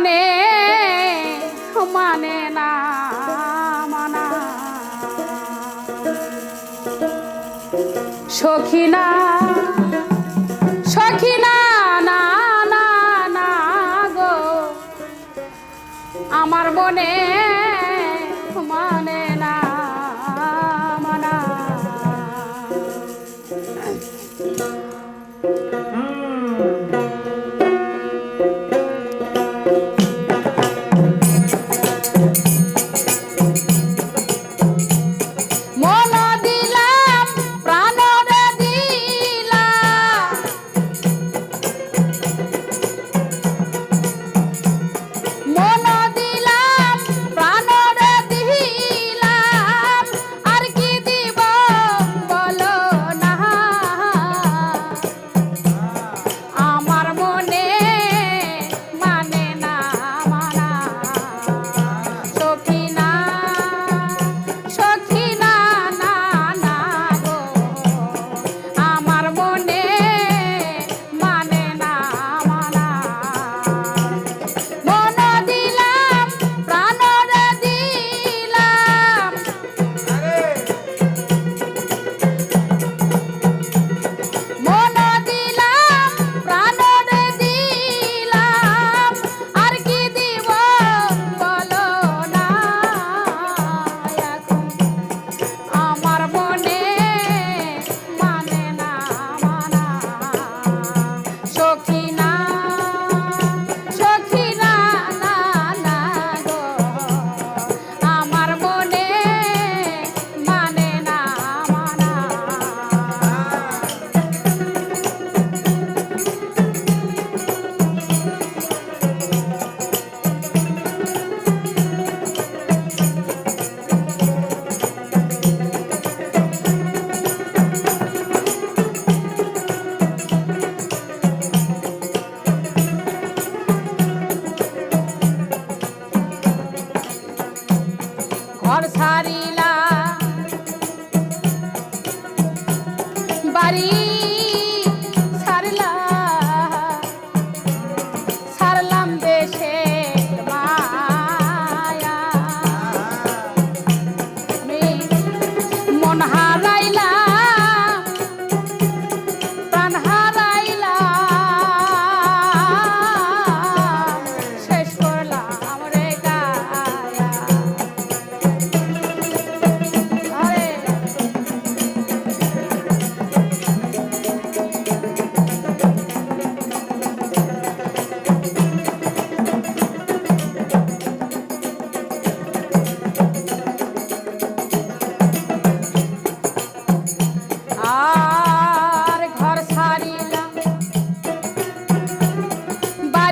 মনে মানে না মানা। সখিনা সখিনা না না না গো। আমার মনে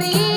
everybody.